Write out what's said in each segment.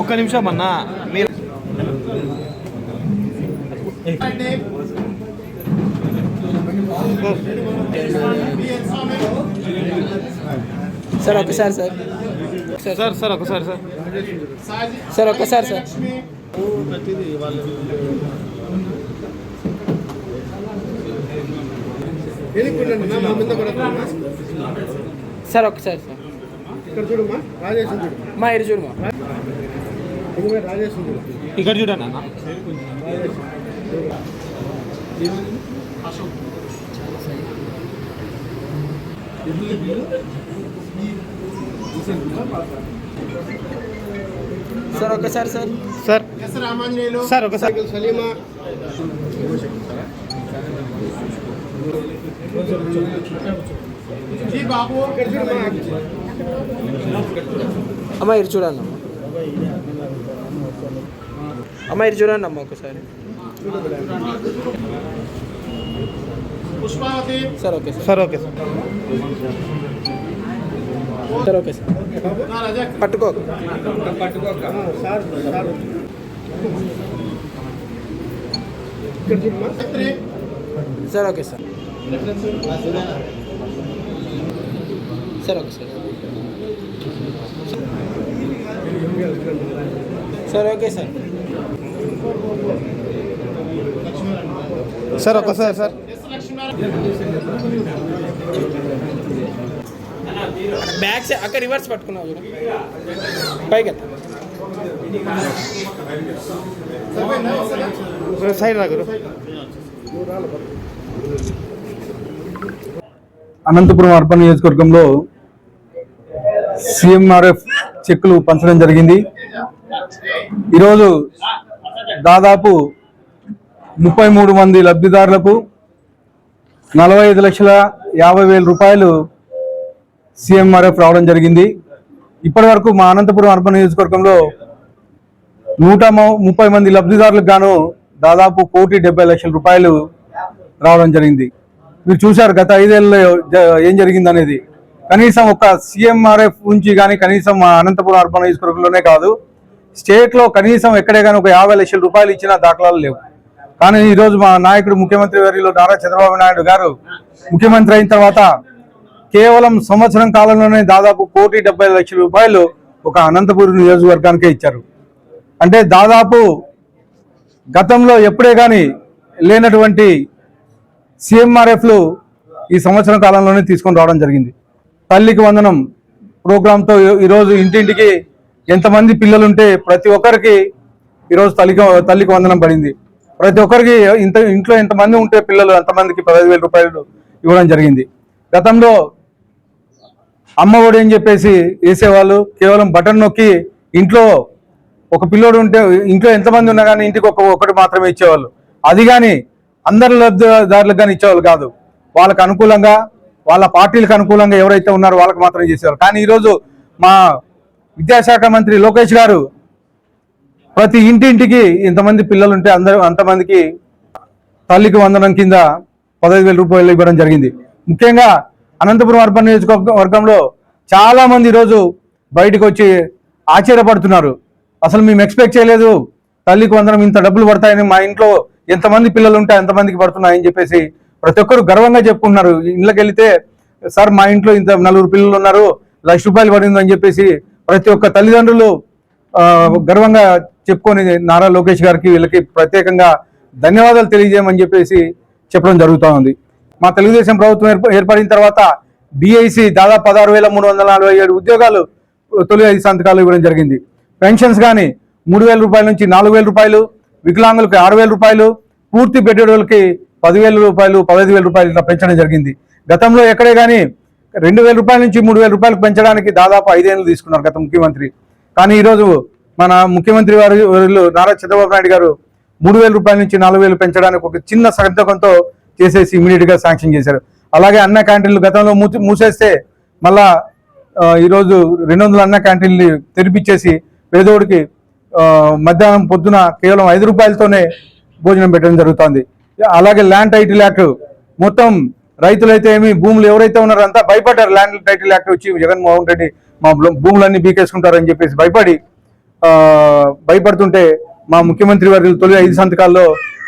ఒక్క నిమిషం అన్న. మీరు సార్ ఒకసారి సార్. సార్ సార్ ఒకసారి సార్. సార్ ఒక్కసారి సార్. సార్ ఒక్కసారి సార్. ఇక్కడ చూడమ్మా. రాజేష్ చూడు మా ఇరు చూడమా ఇదిగో రాజేష్ చూడు ఇక్కడ చూడండి అన్న. సార్ ఒక్కసారి సార్. సార్. సార్ ఒకసారి సలీమా. అమ్మ ఇరు చూడండి అమ్మ. అమ్మ ఇరు చూడండి అమ్మ ఒకసారి Pushpavathi sir okay sir sir okay sir sir okay sir నా రజా పట్టుకో సార్ సార్ ఇక్కడ చూడమ్మా three sir okay sir sir okay sir sir okay sir sir ఒకసారి సార్. బ్యాక్ సైడ్ అక్కడ రివర్స్ పట్టుకున్నావు పైకి. సైడ్ రాగురు అనంతపురం అర్బన్ నియోజకవర్గంలో సిఎంఆర్ఎఫ్ చెక్కులు పంచడం జరిగింది. ఈరోజు దాదాపు ముప్పై మూడు మంది లబ్ధిదారులకు నలభై ఐదు లక్షల యాభై వేల రూపాయలు సిఎంఆర్ఎఫ్ రావడం జరిగింది. ఇప్పటి వరకు మా అనంతపురం అర్బన్ నియోజకవర్గంలో నూట ముప్పై మంది లబ్ధిదారులకు గాను దాదాపు కోటి డెబ్బై లక్షల రూపాయలు రావడం జరిగింది. మీరు చూశారు గత ఐదేళ్ళలో ఏం జరిగింది అనేది కనీసం ఒక సీఎంఆర్ఎఫ్ నుంచి కానీ కనీసం మా అనంతపురం అర్బన్ నియోజకవర్గంలోనే కాదు స్టేట్లో కనీసం ఎక్కడే కానీ ఒక యాభై లక్షల రూపాయలు ఇచ్చిన దాఖలాలు లేవు. కానీ ఈరోజు మా నాయకుడు ముఖ్యమంత్రి వర్యులు నారా చంద్రబాబు నాయుడు గారు ముఖ్యమంత్రి అయిన తర్వాత కేవలం సంవత్సరం కాలంలోనే దాదాపు కోటి డెబ్బై లక్షల రూపాయలు ఒక అనంతపురం నియోజకవర్గానికే ఇచ్చారు. అంటే దాదాపు గతంలో ఎప్పుడే కానీ లేనటువంటి సిఎంఆర్ఎఫ్లు ఈ సంవత్సరం కాలంలోనే తీసుకొని రావడం జరిగింది. తల్లికి వందనం ప్రోగ్రాంతో ఈరోజు ఇంటింటికి ఎంతమంది పిల్లలుంటే ప్రతి ఒక్కరికి ఈరోజు తల్లికి తల్లికి వందనం పడింది. ప్రతి ఒక్కరికి ఇంత ఇంట్లో ఎంతమంది ఉంటే పిల్లలు అంతమందికి పదహైదు వేల రూపాయలు ఇవ్వడం జరిగింది. గతంలో అమ్మఒడి అని చెప్పేసి వేసేవాళ్ళు కేవలం బటన్ నొక్కి ఇంట్లో ఒక పిల్లోడు ఉంటే ఇంట్లో ఎంతమంది ఉన్నా కానీ ఇంటికి ఒక ఒకటి మాత్రమే ఇచ్చేవాళ్ళు. అది కానీ అందరి లబ్ధిదారులకు కానీ ఇచ్చేవాళ్ళు కాదు. వాళ్ళకు అనుకూలంగా వాళ్ళ పార్టీలకు అనుకూలంగా ఎవరైతే ఉన్నారో వాళ్ళకి మాత్రమే చేసేవాళ్ళు. కానీ ఈరోజు మా విద్యాశాఖ మంత్రి లోకేష్ గారు ప్రతి ఇంటింటికి ఇంతమంది పిల్లలు ఉంటే అందరూ అంతమందికి తల్లికి వందనం కింద పదహైదు వేల రూపాయలు ఇవ్వడం జరిగింది. ముఖ్యంగా అనంతపురం అర్బన్ నియోజకవర్గంలో చాలామంది ఈరోజు బయటకు వచ్చి ఆశ్చర్యపడుతున్నారు. అసలు మేము ఎక్స్పెక్ట్ చేయలేదు తల్లికి వందనం ఇంత డబ్బులు పడతాయని మా ఇంట్లో ఎంతమంది పిల్లలు ఉంటే ఎంతమందికి పడుతున్నాయని చెప్పేసి ప్రతి ఒక్కరు గర్వంగా చెప్పుకుంటున్నారు. ఇళ్ళకి వెళితే సార్ మా ఇంట్లో ఇంత నలుగురు పిల్లలు ఉన్నారు లక్ష రూపాయలు పడింది అని చెప్పేసి ప్రతి ఒక్క తల్లిదండ్రులు గర్వంగా చెప్పుకొని నారా లోకేష్ గారికి వీళ్ళకి ప్రత్యేకంగా ధన్యవాదాలు తెలియజేయమని చెప్పేసి చెప్పడం జరుగుతూ ఉంది. మా తెలుగుదేశం ప్రభుత్వం ఏర్పడిన తర్వాత డిఐసి దాదాపు పదహారు వేల మూడు వందల నలభై ఏడు ఉద్యోగాలు తొలి ఐదు సంతకాలు ఇవ్వడం జరిగింది. పెన్షన్స్ కానీ మూడు వేల రూపాయల నుంచి నాలుగు వేల రూపాయలు వికలాంగులకు ఆరు వేల రూపాయలు పూర్తి పెట్టేటోళ్ళకి పదివేల రూపాయలు పదహైదు వేల రూపాయలు ఇట్లా పెంచడం జరిగింది. గతంలో ఎక్కడే కానీ రెండు వేల రూపాయల నుంచి మూడు వేల రూపాయలు పెంచడానికి దాదాపు ఐదేళ్ళు తీసుకున్నారు గత ముఖ్యమంత్రి. కానీ ఈరోజు మన ముఖ్యమంత్రి వారు వారిలో నారా చంద్రబాబు నాయుడు గారు మూడు వేల రూపాయల నుంచి నాలుగు వేలు పెంచడానికి ఒక చిన్న సంతకంతో చేసేసి ఇమీడియట్గా శాంక్షన్ చేశారు. అలాగే అన్న క్యాంటీన్లు గతంలో మూసి- మూసేస్తే మళ్ళా ఈరోజు రెండు వందల అన్న క్యాంటీన్లు తెరిపించేసి పేదోడికి మధ్యాహ్నం పొద్దున కేవలం ఐదు రూపాయలతోనే భోజనం పెట్టడం జరుగుతుంది. అలాగే ల్యాండ్ టైటిల్ యాక్ట్ మొత్తం రైతులైతే ఏమి భూములు ఎవరైతే ఉన్నారో అంతా భయపడ్డారు. ల్యాండ్ టైటిల్ యాక్ట్ వచ్చి జగన్మోహన్ రెడ్డి మా భూములన్నీ బీకేసుకుంటారని చెప్పేసి భయపడి భయపడుతుంటే మా ముఖ్యమంత్రి వారి తొలి ఐదు సంతకాల్లో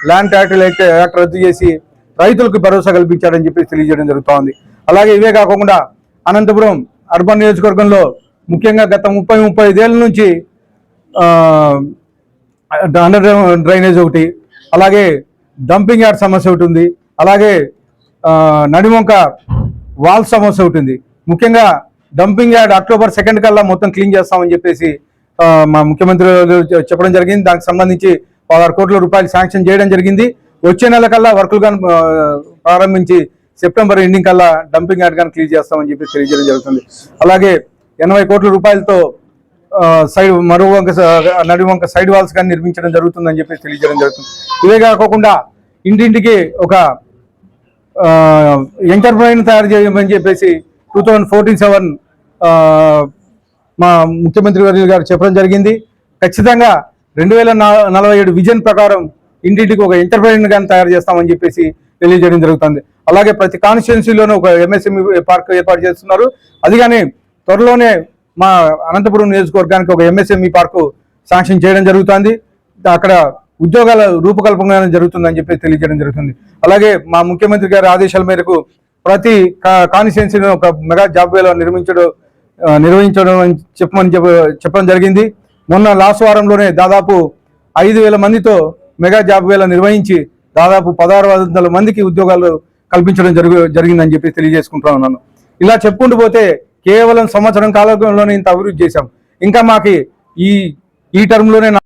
ల్యాండ్ టైటిల్ యాక్ట్ యాక్ట్ రద్దు చేసి రైతులకు భరోసా కల్పించారని చెప్పేసి తెలియజేయడం జరుగుతోంది అలాగే ఇవే కాకుండా అనంతపురం అర్బన్ నియోజకవర్గంలో ముఖ్యంగా గత ముప్పై ముప్పై ఐదేళ్ళ నుంచి అండర్ డ్రైనేజ్ ఒకటి అలాగే డంపింగ్ యార్డ్ సమస్య ఒకటి ఉంది. అలాగే నడిమొంక వాల్ సమస్య ఉంటుంది ముఖ్యంగా డంపింగ్ యార్డ్ అక్టోబర్ సెకండ్ కల్లా మొత్తం క్లీన్ చేస్తామని చెప్పేసి మా ముఖ్యమంత్రి చెప్పడం జరిగింది. దానికి సంబంధించి పదహారు కోట్ల రూపాయలు శాంక్షన్ చేయడం జరిగింది. వచ్చే నెల కల్లా వర్కులు కానీ ప్రారంభించి సెప్టెంబర్ ఎండింగ్ కల్లా డంపింగ్ యార్డ్ కానీ క్లీన్ చేస్తామని చెప్పి తెలియజేయడం జరుగుతుంది. అలాగే ఎనభై కోట్ల రూపాయలతో సైడ్ మరో వంక నడి వంక సైడ్ వాల్స్ కానీ నిర్మించడం జరుగుతుందని చెప్పి తెలియజేయడం జరుగుతుంది. ఇవే కాకుండా ఇంటింటికి ఒక ఎంటర్ప్రైన్ తయారు చేయమని చెప్పేసి టూ థౌజండ్ ఫోర్టీన్ సెవెన్ మా ముఖ్యమంత్రి వర్యులు గారు చెప్పడం జరిగింది. ఖచ్చితంగా రెండు వేల నలభై ఏడు విజన్ ప్రకారం ఇంటింటికి ఒక ఎంటర్ప్రైన్ కానీ తయారు చేస్తామని చెప్పేసి తెలియజేయడం జరుగుతుంది. అలాగే ప్రతి కాన్స్టిట్యున్సీలోనూ ఒక ఎంఎస్ఎంఈ పార్క్ ఏర్పాటు చేస్తున్నారు. అది కానీ త్వరలోనే మా అనంతపురం నియోజకవర్గానికి ఒక ఎంఎస్ఎంఈ పార్కు శాంక్షన్ చేయడం జరుగుతుంది. అక్కడ ఉద్యోగాల రూపకల్పన జరుగుతుందని చెప్పి తెలియజేయడం జరుగుతుంది. అలాగే మా ముఖ్యమంత్రి గారి ఆదేశాల మేరకు ప్రతి కాన్స్టిట్యున్సీలో ఒక మెగా జాబ్ వేలో నిర్మించడం నిర్వహించడం అని చెప్పమని చెప్ప చెప్పడం జరిగింది. మొన్న లాస్ట్ వారంలోనే దాదాపు ఐదు వేల మందితో మెగా జాబ్ వేల నిర్వహించి దాదాపు పదహారు వందల మందికి ఉద్యోగాలు కల్పించడం జరుగు జరిగిందని చెప్పి తెలియజేసుకుంటా ఉన్నాను. ఇలా చెప్పుకుంటూ పోతే కేవలం సంవత్సరం కాలంలోనే ఇంత అభివృద్ధి చేశాం. ఇంకా మాకి ఈ ఈ టర్మ్లోనే